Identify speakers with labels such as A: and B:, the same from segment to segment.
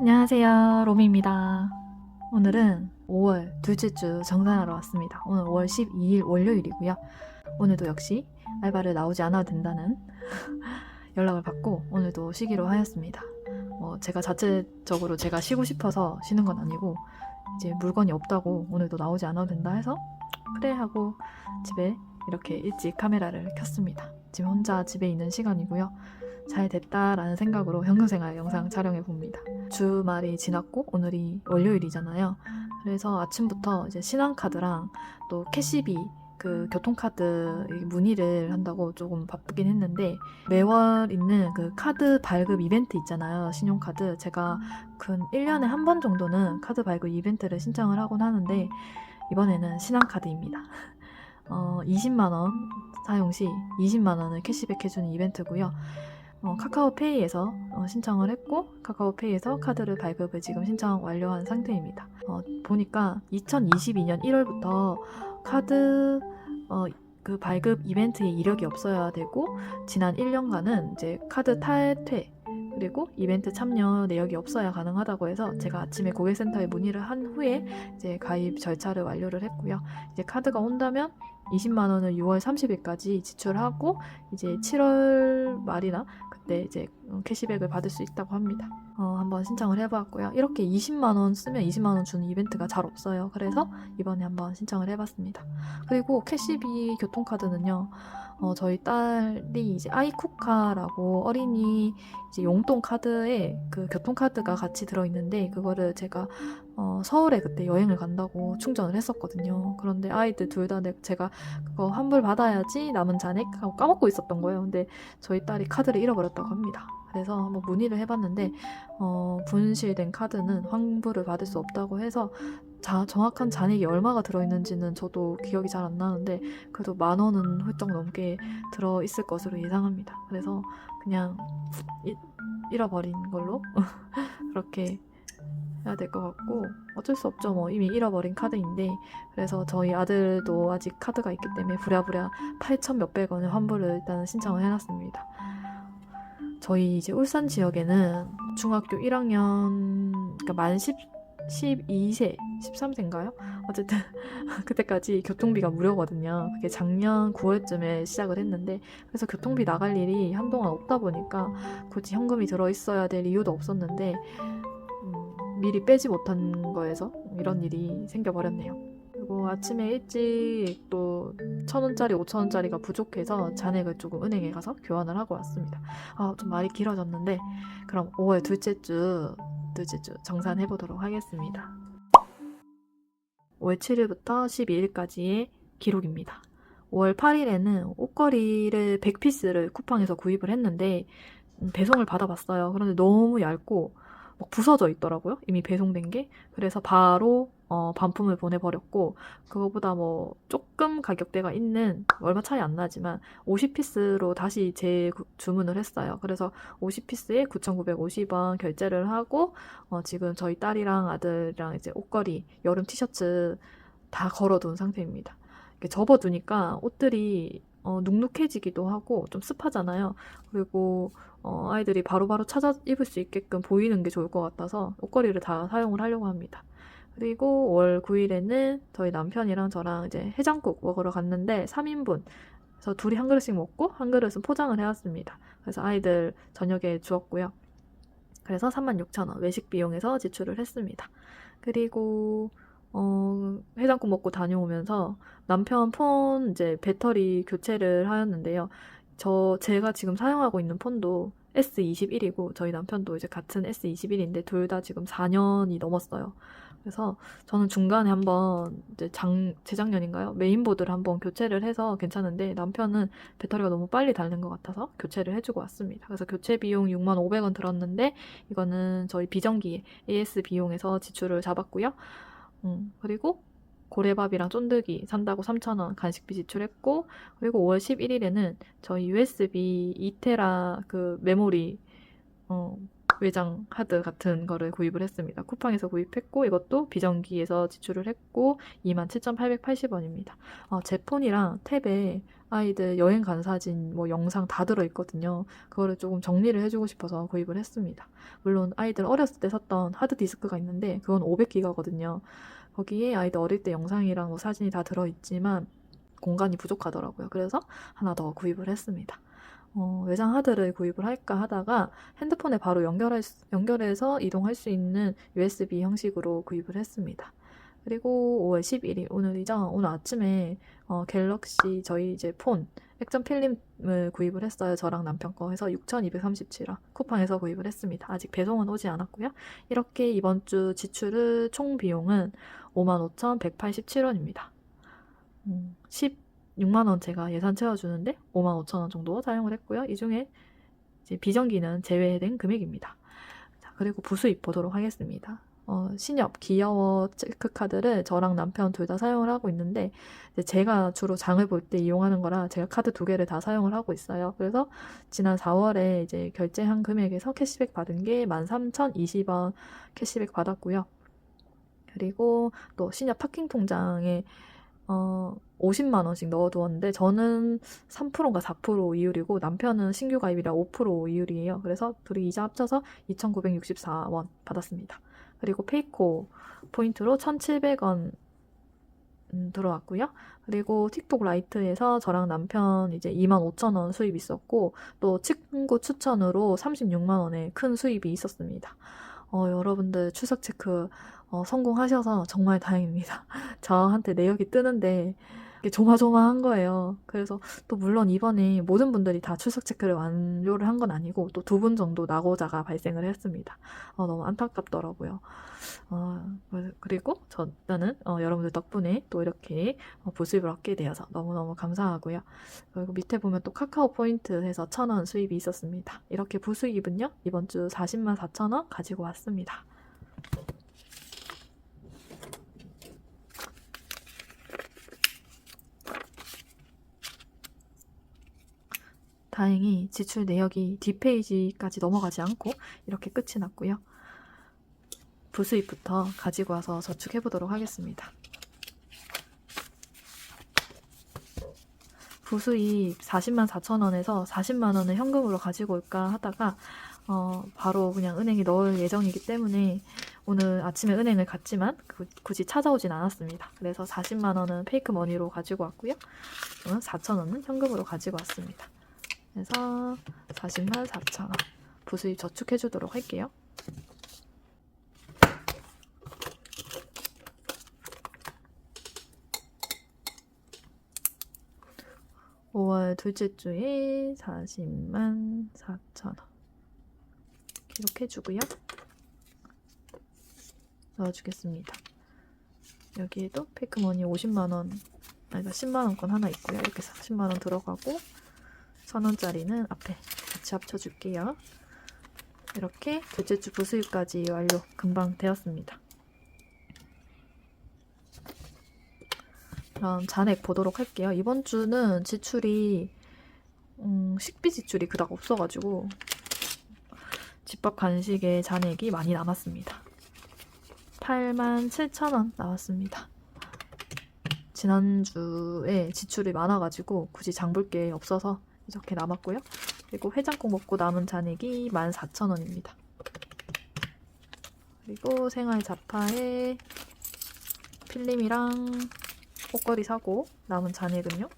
A: 안녕하세요. 로미입니다. 오늘은 5월 둘째 주 정산하러 왔습니다. 오늘 5월 12일 월요일이고요. 오늘도 역시 알바를 나오지 않아도 된다는 연락을 받고 오늘도 쉬기로 하였습니다. 뭐 제가 자체적으로 제가 쉬고 싶어서 쉬는 건 아니고 이제 물건이 없다고 오늘도 나오지 않아도 된다 해서 그래 하고 집에 이렇게 일찍 카메라를 켰습니다. 지금 혼자 집에 있는 시간이고요. 잘 됐다라는 생각으로 현금생활 영상 촬영해 봅니다. 주말이 지났고 오늘이 월요일이잖아요. 그래서 아침부터 이제 신한카드랑 또 캐시비 그 교통카드 문의를 한다고 조금 바쁘긴 했는데 매월 있는 그 카드 발급 이벤트 있잖아요. 신용카드. 제가 근 1년에 한 번 정도는 카드 발급 이벤트를 신청을 하곤 하는데 이번에는 신한카드입니다. 어, 20만원 사용 시 20만원을 캐시백 해주는 이벤트고요. 어, 카카오페이에서 어, 신청을 했고 카카오페이에서 카드를 발급을 지금 신청 완료한 상태입니다. 어, 보니까 2022년 1월부터 카드 어, 그 발급 이벤트에 이력이 없어야 되고 지난 1년간은 이제 카드 탈퇴 그리고 이벤트 참여 내역이 없어야 가능하다고 해서 제가 아침에 고객센터에 문의를 한 후에 이제 가입 절차를 완료를 했고요. 이제 카드가 온다면 20만 원을 6월 30일까지 지출하고 이제 7월 말이나 그때 이제 캐시백을 받을 수 있다고 합니다. 어, 한번 신청을 해봤고요. 이렇게 20만 원 쓰면 20만 원 주는 이벤트가 잘 없어요. 그래서 이번에 한번 신청을 해봤습니다. 그리고 캐시비 교통카드는요. 어, 저희 딸이 이제 아이쿠카라고 어린이 이제 용돈 카드에 그 교통카드가 같이 들어있는데 그거를 제가 어, 서울에 그때 여행을 간다고 충전을 했었거든요. 그런데 아이들 둘 다 제가 그거 환불 받아야지 남은 잔액 하고 까먹고 있었던 거예요. 근데 저희 딸이 카드를 잃어버렸다고 합니다. 그래서 한번 문의를 해봤는데 어, 분실된 카드는 환불을 받을 수 없다고 해서 자, 정확한 잔액이 얼마가 들어있는지는 저도 기억이 잘 안 나는데 그래도 만 원은 훌쩍 넘게 들어있을 것으로 예상합니다. 그래서 그냥 이- 잃어버린 걸로 그렇게 해야 될 것 같고 어쩔 수 없죠 뭐 이미 잃어버린 카드인데 그래서 저희 아들도 아직 카드가 있기 때문에 부랴부랴 8천 몇백 원의 환불을 일단 신청을 해놨습니다. 저희 이제 울산 지역에는 중학교 1학년 그러니까 만 10, 12세 13세인가요? 어쨌든 그때까지 교통비가 무료거든요. 그게 작년 9월쯤에 시작을 했는데 그래서 교통비 나갈 일이 한동안 없다 보니까 굳이 현금이 들어 있어야 될 이유도 없었는데 음, 미리 빼지 못한 거에서 이런 일이 생겨버렸네요. 그리고 아침에 일찍 또 천원짜리, 오천원짜리가 부족해서 잔액을 조금 은행에 가서 교환을 하고 왔습니다. 아, 좀 말이 길어졌는데, 그럼 5월 둘째 주, 둘째 주 정산해 보도록 하겠습니다. 5월 7일부터 12일까지의 기록입니다. 5월 8일에는 옷걸이를 100피스를 쿠팡에서 구입을 했는데, 음, 배송을 받아봤어요. 그런데 너무 얇고, 막 부서져 있더라고요. 이미 배송된 게. 그래서 바로 어, 반품을 보내버렸고 그거보다 뭐 조금 가격대가 있는 얼마 차이 안 나지만 50피스로 다시 재주문을 했어요. 그래서 50피스에 9,950원 결제를 하고 어, 지금 저희 딸이랑 아들이랑 이제 옷걸이 여름 티셔츠 다 걸어둔 상태입니다. 이렇게 접어두니까 옷들이 어, 눅눅해지기도 하고 좀 습하잖아요. 그리고 어, 아이들이 바로 바로 찾아 입을 수 있게끔 보이는 게 좋을 것 같아서 옷걸이를 다 사용을 하려고 합니다. 그리고 5월 9일에는 저희 남편이랑 저랑 이제 해장국 먹으러 갔는데 3인분. 그래서 둘이 한 그릇씩 먹고 한 그릇은 포장을 해왔습니다. 그래서 아이들 저녁에 주었고요. 그래서 36,000원 외식 비용에서 지출을 했습니다. 그리고 어, 해장국 먹고 다녀오면서 남편 폰 이제 배터리 교체를 하였는데요. 저 제가 지금 사용하고 있는 폰도 S21이고 저희 남편도 이제 같은 S21인데 둘 다 지금 4년이 넘었어요. 그래서 저는 중간에 한번 이제 장 재작년인가요? 메인보드를 한번 교체를 해서 괜찮은데 남편은 배터리가 너무 빨리 닳는 것 같아서 교체를 해주고 왔습니다. 그래서 교체 비용 6만 500원 들었는데 이거는 저희 비전기 AS 비용에서 지출을 잡았고요. 음, 그리고 고래밥이랑 쫀득이 산다고 3,000원 간식비 지출했고 그리고 5월 11일에는 저희 USB 2테라 그 메모리 어, 외장 하드 같은 거를 구입을 했습니다. 쿠팡에서 구입했고 이것도 비정기에서 지출을 했고 27,880원입니다. 어, 제 폰이랑 탭에 아이들 여행 간 사진, 뭐 영상 다 들어 있거든요. 그거를 조금 정리를 해주고 싶어서 구입을 했습니다. 물론 아이들 어렸을 때 샀던 하드 디스크가 있는데 그건 500기가거든요. 거기에 아이들 어릴 때 영상이랑 뭐 사진이 다 들어 있지만 공간이 부족하더라고요. 그래서 하나 더 구입을 했습니다. 어, 외장 하드를 구입을 할까 하다가 핸드폰에 바로 연결할 수- 연결해서 이동할 수 있는 USB 형식으로 구입을 했습니다. 그리고 5월 11일 오늘이죠. 오늘 아침에 어, 갤럭시 저희 이제 폰 액정 필름을 구입을 했어요. 저랑 남편 거 해서 6,237원 쿠팡에서 구입을 했습니다. 아직 배송은 오지 않았고요. 이렇게 이번 주 지출을 총 비용은 55,187원입니다. 음, 16만 원 제가 예산 채워주는데 5만 5천 원 정도 사용을 했고요. 이 중에 비정기는 제외된 금액입니다. 자, 그리고 부수입 보도록 하겠습니다. 어, 신협 기어워 체크카드를 저랑 남편 둘 다 사용을 하고 있는데 제가 주로 장을 볼 때 이용하는 거라 제가 카드 두 개를 다 사용을 하고 있어요. 그래서 지난 4월에 이제 결제한 금액에서 캐시백 받은 게 13,020원 캐시백 받았고요. 그리고 또 신협 파킹 통장에 어, 50만 원씩 넣어두었는데 저는 3%인가 4% 이율이고 남편은 신규 가입이라 5% 이율이에요. 그래서 둘이 이자 합쳐서 2,964원 받았습니다. 그리고 페이코 포인트로 1,700원 음, 들어왔고요. 그리고 틱톡 라이트에서 저랑 남편 이제 25,000원 수입 있었고 또 친구 추천으로 36만 원의 큰 수입이 있었습니다. 어, 여러분들 추석 체크 어, 성공하셔서 정말 다행입니다. 저한테 내역이 뜨는데 조마조마한 거예요. 그래서 또 물론 이번에 모든 분들이 다 출석 체크를 완료를 한 건 아니고 또 두 분 정도 낙오자가 발생을 했습니다. 어, 너무 안타깝더라고요. 어, 그리고 저는 어, 여러분들 덕분에 또 이렇게 어, 부수입을 얻게 되어서 너무너무 감사하고요. 그리고 밑에 보면 또 카카오 포인트 해서 천 원 수입이 있었습니다. 이렇게 부수입은요 이번 주 40만 4천 원 가지고 왔습니다. 다행히 지출 내역이 뒷페이지까지 넘어가지 않고 이렇게 끝이 났고요. 부수입부터 가지고 와서 저축해 보도록 하겠습니다. 부수입 40만 4천 원에서 40만 원을 현금으로 가지고 올까 하다가 어, 바로 그냥 은행에 넣을 예정이기 때문에 오늘 아침에 은행을 갔지만 그- 굳이 찾아오진 않았습니다. 그래서 40만 원은 페이크 머니로 가지고 왔고요. 4천 원은 현금으로 가지고 왔습니다. 그래서 40만 4천 원 부수입 저축해 주도록 할게요. 오월 둘째 주에 40만 4천 원 기록해 주고요. 넣어주겠습니다. 여기에도 페이크머니 50만 원, 아니 10만 원권 하나 있고요. 이렇게 40만 원 들어가고 천 원짜리는 앞에 같이 합쳐줄게요. 이렇게 둘째 주 부수입까지 완료 금방 되었습니다. 그럼 잔액 보도록 할게요. 이번 주는 지출이 음, 식비 지출이 그닥 없어가지고 집밥 간식의 잔액이 많이 남았습니다. 8만 7천 원 나왔습니다. 지난주에 지출이 많아가지고 굳이 장볼 게 없어서 이렇게 남았고요. 그리고 해장국 먹고 남은 잔액이 14,000원입니다. 그리고 생활 자파에 필름이랑 옷걸이 사고 남은 잔액은요.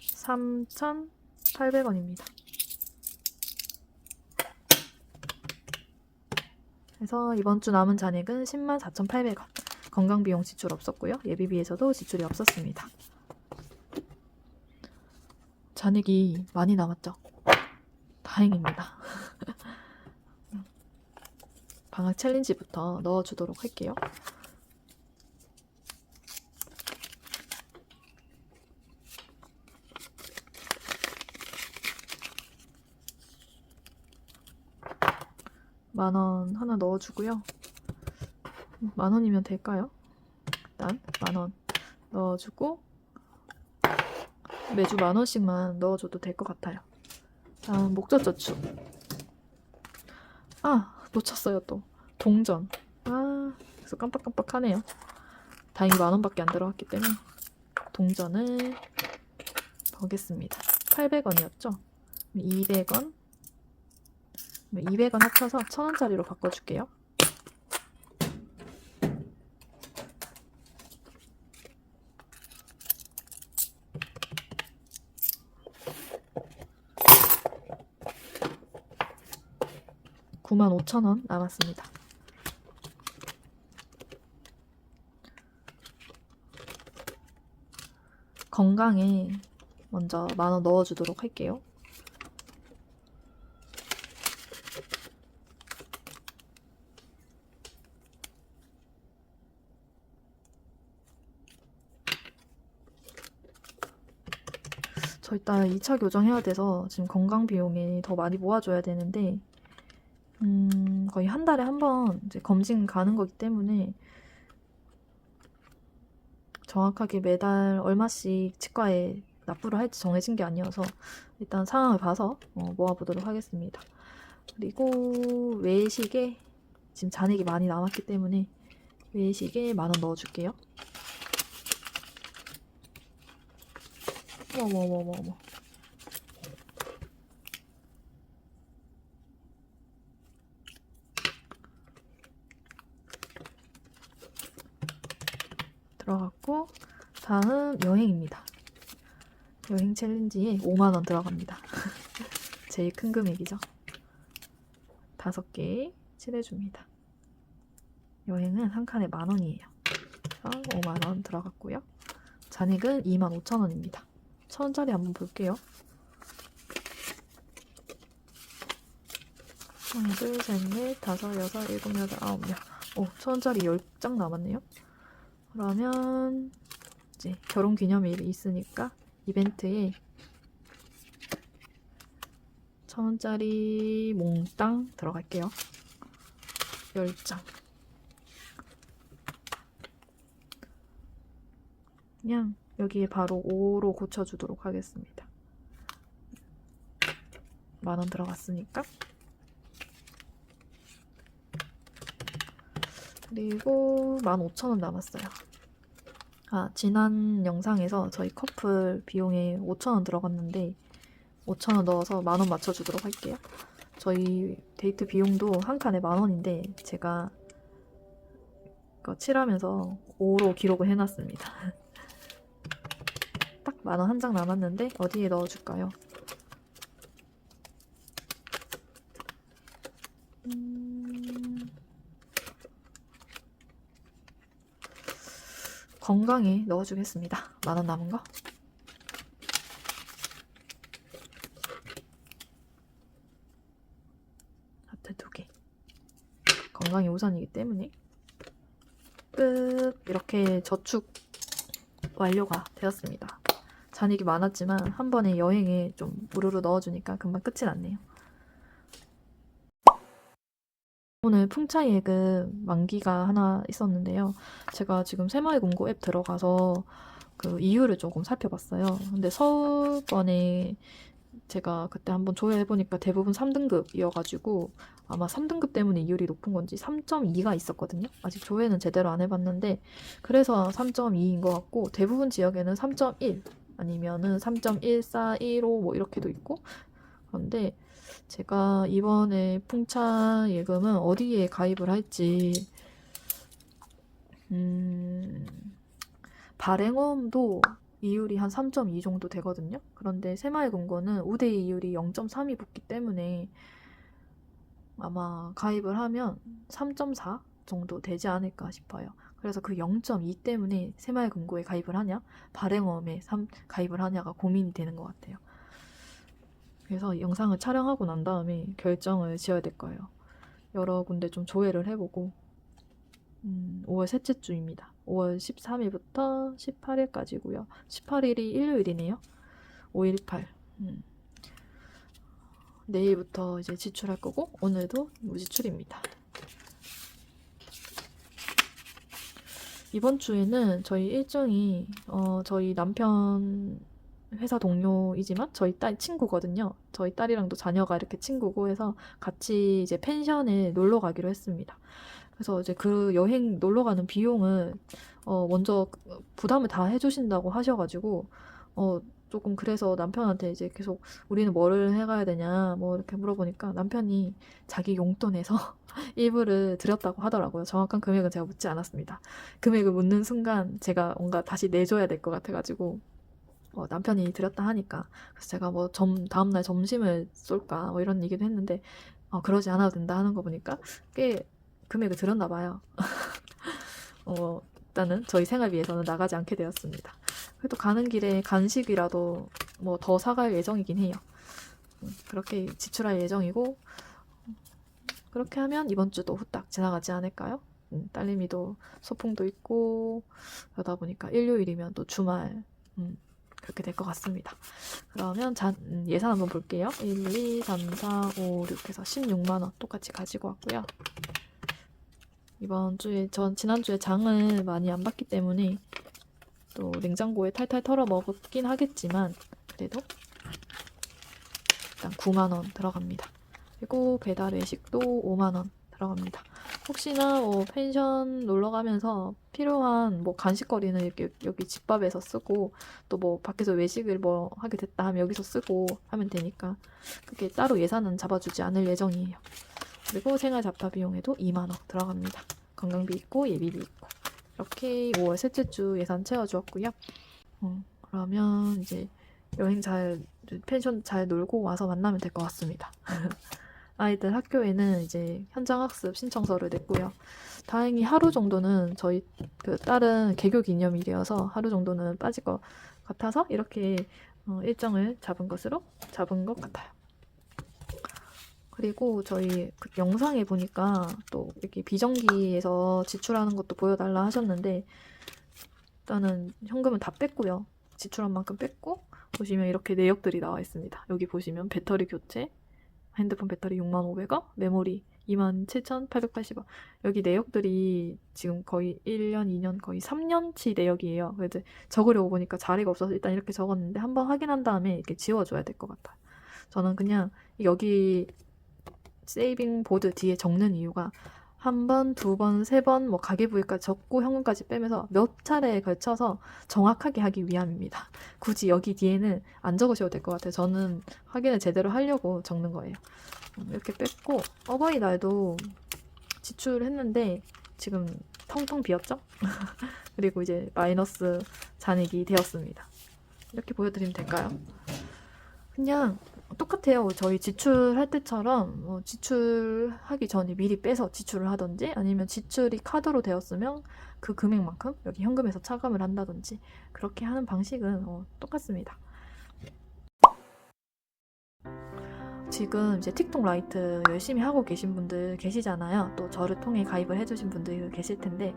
A: 3,800원입니다. 그래서 이번 주 남은 잔액은 10만 4,800원. 건강비용 지출 없었고요. 예비비에서도 지출이 없었습니다. 잔액이 많이 남았죠. 다행입니다. 방학 챌린지부터 넣어주도록 할게요. 만원 하나 넣어주고요. 만 원이면 될까요? 일단 만원 넣어주고 매주 만 원씩만 넣어줘도 될 것 같아요. 다음 목젖 저축. 아 놓쳤어요 또. 동전. 아 그래서 깜빡깜빡하네요. 다행히 만 원밖에 안 들어갔기 때문에 동전을 보겠습니다. 800원이었죠? 200원? 200원 합쳐서 1000원짜리로 바꿔줄게요 구만 5천원 남았습니다. 건강에 먼저 만 원 넣어주도록 할게요. 저 일단 2차 교정해야 돼서 지금 건강 비용이 더 많이 모아줘야 되는데 음, 거의 한 달에 한 번 이제 검진 가는 거기 때문에 정확하게 매달 얼마씩 치과에 납부를 할지 정해진 게 아니어서 일단 상황을 봐서 어, 모아보도록 하겠습니다. 그리고 외식에 지금 잔액이 많이 남았기 때문에 외식에 만 원 넣어줄게요. 어머 어머 어머 어머. 들어갔고 다음 여행입니다. 여행 챌린지에 5만 원 들어갑니다. 제일 큰 금액이죠. 다섯 개 칠해줍니다. 여행은 한 칸에 만 원이에요. 그래서 5만 원 들어갔고요. 잔액은 2만 5천 원입니다. 천 원짜리 한번 볼게요. 하나, 둘, 셋, 넷, 다섯, 여섯, 일곱, 여덟, 아홉, 열. 오, 천 원짜리 10장 남았네요. 그러면 이제 결혼 기념일이 있으니까 이벤트에 천 원짜리 몽땅 들어갈게요. 10장. 그냥 여기에 바로 5로 고쳐주도록 하겠습니다. 만 원 들어갔으니까. 그리고 15,000원 남았어요. 아, 지난 영상에서 저희 커플 비용에 5,000원 들어갔는데 5,000원 넣어서 만원 맞춰주도록 할게요. 저희 데이트 비용도 한 칸에 만 원인데 제가 칠하면서 5로 기록을 해놨습니다. 딱 만원 한 장 남았는데 어디에 넣어줄까요? 건강에 넣어주겠습니다. 만 원 남은 거. 하트 두 개. 건강이 우선이기 때문에 끝 이렇게 저축 완료가 되었습니다. 잔액이 많았지만 한 번에 여행에 좀 우르르 넣어주니까 금방 끝이 났네요. 오늘 풍차 예금 만기가 하나 있었는데요. 제가 지금 새마을금고 앱 들어가서 그 이유를 조금 살펴봤어요. 근데 서울번에 제가 그때 한번 조회해보니까 대부분 3등급이어가지고 아마 3등급 때문에 이율이 높은 건지 3.2가 있었거든요. 아직 조회는 제대로 안 해봤는데 그래서 3.2인 것 같고 대부분 지역에는 3.1 아니면은 3.1415 뭐 이렇게도 있고 그런데 제가 이번에 풍차 예금은 어디에 가입을 할지 음, 발행음도 이율이 한 3.2 정도 되거든요. 그런데 새마을금고는 우대 이율이 0.3이 붙기 때문에 아마 가입을 하면 3.4 정도 되지 않을까 싶어요. 그래서 그 0.2 때문에 새마을금고에 가입을 하냐, 발행음에 3 가입을 하냐가 고민이 되는 것 같아요. 그래서 영상을 촬영하고 난 다음에 결정을 지어야 될 거예요. 여러 군데 좀 조회를 해보고 음, 5월 셋째 주입니다. 5월 13일부터 18일까지고요. 18일이 일요일이네요. 518. 음. 내일부터 이제 지출할 거고 오늘도 무지출입니다. 이번 주에는 저희 일정이 어, 저희 남편의 회사 동료이지만 저희 딸 친구거든요. 저희 딸이랑도 자녀가 이렇게 친구고 해서 같이 이제 펜션에 놀러 가기로 했습니다. 그래서 이제 그 여행 놀러 가는 비용을 어 먼저 부담을 다 해주신다고 하셔가지고 어 조금 그래서 남편한테 이제 계속 우리는 뭐를 해가야 되냐 뭐 이렇게 물어보니까 남편이 자기 용돈에서 일부를 드렸다고 하더라고요. 정확한 금액은 제가 묻지 않았습니다. 금액을 묻는 순간 제가 뭔가 다시 내줘야 될 것 같아가지고 어, 남편이 드렸다 하니까 그래서 제가 뭐 점, 다음날 점심을 쏠까 뭐 이런 얘기도 했는데 어, 그러지 않아도 된다 하는 거 보니까 꽤 금액을 들었나 봐요. 어, 일단은 저희 생활비에서는 나가지 않게 되었습니다. 그래도 가는 길에 간식이라도 뭐 더 사갈 예정이긴 해요. 음, 그렇게 지출할 예정이고 그렇게 하면 이번 주도 후딱 지나가지 않을까요? 음, 딸내미도 소풍도 있고 그러다 보니까 일요일이면 또 주말 음, 그렇게 될 것 같습니다. 그러면 자, 음, 예산 한번 볼게요. 1, 2, 3, 4, 5, 6 해서 16만 원 똑같이 가지고 왔고요. 이번 주에 전 지난주에 장을 많이 안 봤기 때문에 또 냉장고에 탈탈 털어 먹었긴 하겠지만 그래도 일단 9만 원 들어갑니다. 그리고 배달 외식도 5만 원 들어갑니다. 혹시나 뭐 펜션 놀러 가면서 필요한 뭐 간식거리는 이렇게 여기 집밥에서 쓰고 또 뭐 밖에서 외식을 뭐 하게 됐다 하면 여기서 쓰고 하면 되니까 그게 따로 예산은 잡아주지 않을 예정이에요. 그리고 생활 잡화 비용에도 2만 원 들어갑니다. 관광비 있고 예비비 있고 이렇게 5월 셋째 주 예산 채워주었고요. 어, 그러면 이제 여행 잘 펜션 잘 놀고 와서 만나면 될 것 같습니다. 아이들 학교에는 이제 현장 학습 신청서를 냈고요. 다행히 하루 정도는 저희 그 딸은 개교 기념일이어서 하루 정도는 빠질 것 같아서 이렇게 어, 일정을 잡은 것으로 잡은 것 같아요. 그리고 저희 그 영상에 보니까 또 이렇게 비정기에서 지출하는 것도 보여달라 하셨는데 일단은 현금은 다 뺐고요. 지출한 만큼 뺐고 보시면 이렇게 내역들이 나와 있습니다. 여기 보시면 배터리 교체, 핸드폰 배터리 6,500원, 메모리 27,880원. 여기 내역들이 지금 거의 1년, 2년, 거의 3년치 내역이에요. 그래서 적으려고 보니까 자리가 없어서 일단 이렇게 적었는데 한번 확인한 다음에 이렇게 지워줘야 될 것 같아요. 저는 그냥 여기 세이빙 보드 뒤에 적는 이유가 한 번, 두 번, 세 번, 뭐 가계부위까지 적고 현금까지 빼면서 몇 차례에 걸쳐서 정확하게 하기 위함입니다. 굳이 여기 뒤에는 안 적으셔도 될 것 같아요. 저는 확인을 제대로 하려고 적는 거예요. 음, 이렇게 뺐고 어버이날도 지출했는데 지금 텅텅 비었죠? 그리고 이제 마이너스 잔액이 되었습니다. 이렇게 보여드리면 될까요? 그냥 똑같아요. 저희 지출할 때처럼 뭐 지출하기 전에 미리 빼서 지출을 하든지 아니면 지출이 카드로 되었으면 그 금액만큼 여기 현금에서 차감을 한다든지 그렇게 하는 방식은 어, 똑같습니다. 지금 이제 틱톡 라이트 열심히 하고 계신 분들 계시잖아요. 또 저를 통해 가입을 해주신 분들 계실 텐데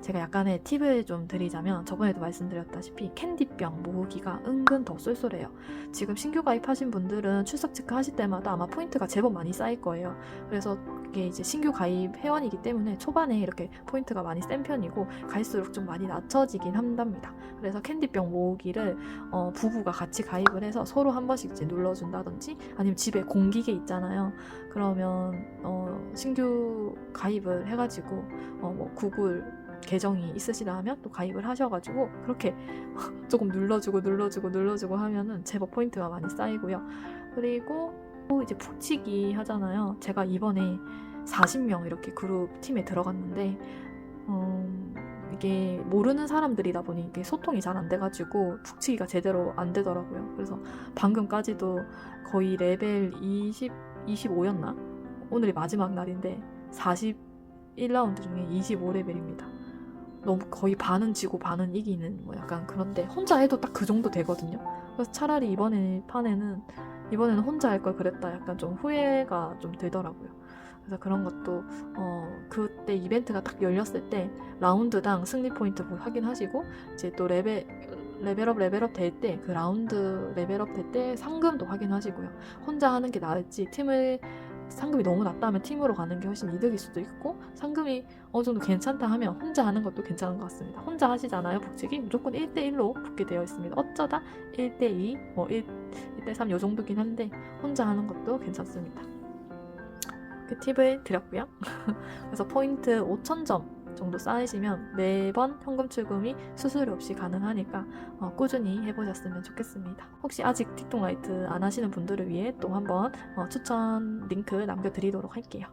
A: 제가 약간의 팁을 좀 드리자면 저번에도 말씀드렸다시피 캔디병 모으기가 은근 더 쏠쏠해요. 지금 신규 가입하신 분들은 출석 체크 하실 때마다 아마 포인트가 제법 많이 쌓일 거예요. 그래서 이게 이제 신규 가입 회원이기 때문에 초반에 이렇게 포인트가 많이 센 편이고 갈수록 좀 많이 낮춰지긴 한답니다. 그래서 캔디병 모으기를 어, 부부가 같이 가입을 해서 서로 한 번씩 이제 눌러준다든지 아니면 집에 공기계 있잖아요. 그러면 어, 신규 가입을 해가지고 어, 뭐 구글 계정이 있으시다 하면 또 가입을 하셔가지고 그렇게 조금 눌러주고 눌러주고 눌러주고 하면은 제법 포인트가 많이 쌓이고요. 그리고 또 이제 푹치기 하잖아요. 제가 이번에 40명 이렇게 그룹 팀에 들어갔는데 음, 이게 모르는 사람들이다 보니 이게 소통이 잘 안 돼가지고 푹치기가 제대로 안 되더라고요. 그래서 방금까지도 거의 레벨 20, 25였나? 오늘이 마지막 날인데 41라운드 중에 25레벨입니다. 너무 거의 반은 지고 반은 이기는 뭐 약간 그런데 혼자 해도 딱 그 정도 되거든요. 그래서 차라리 이번에 판에는 이번에는 혼자 할 걸 그랬다 약간 좀 후회가 좀 들더라고요. 그래서 그런 것도 어 그때 이벤트가 딱 열렸을 때 라운드당 승리 포인트 확인하시고 이제 또 레벨 레벨업 레벨업 될 때 그 라운드 레벨업 될 때 상금도 확인하시고요. 혼자 하는 게 나을지 팀을 상금이 너무 낮다면 팀으로 가는 게 훨씬 이득일 수도 있고 상금이 어느 정도 괜찮다 하면 혼자 하는 것도 괜찮은 것 같습니다. 혼자 하시잖아요, 북직이 무조건 1대1로 붙게 되어 있습니다. 어쩌다 1대2, 뭐 1, 1대3 요 정도긴 한데 혼자 하는 것도 괜찮습니다. 그 팁을 드렸고요. 그래서 포인트 5,000점 정도 쌓으시면 매번 현금 출금이 수수료 없이 가능하니까 어, 꾸준히 해보셨으면 좋겠습니다. 혹시 아직 틱톡 라이트 안 하시는 분들을 위해 또 한번 어, 추천 링크 남겨드리도록 할게요.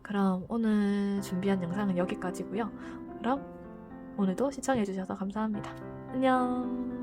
A: 그럼 오늘 준비한 영상은 여기까지고요. 그럼 오늘도 시청해주셔서 감사합니다. 안녕.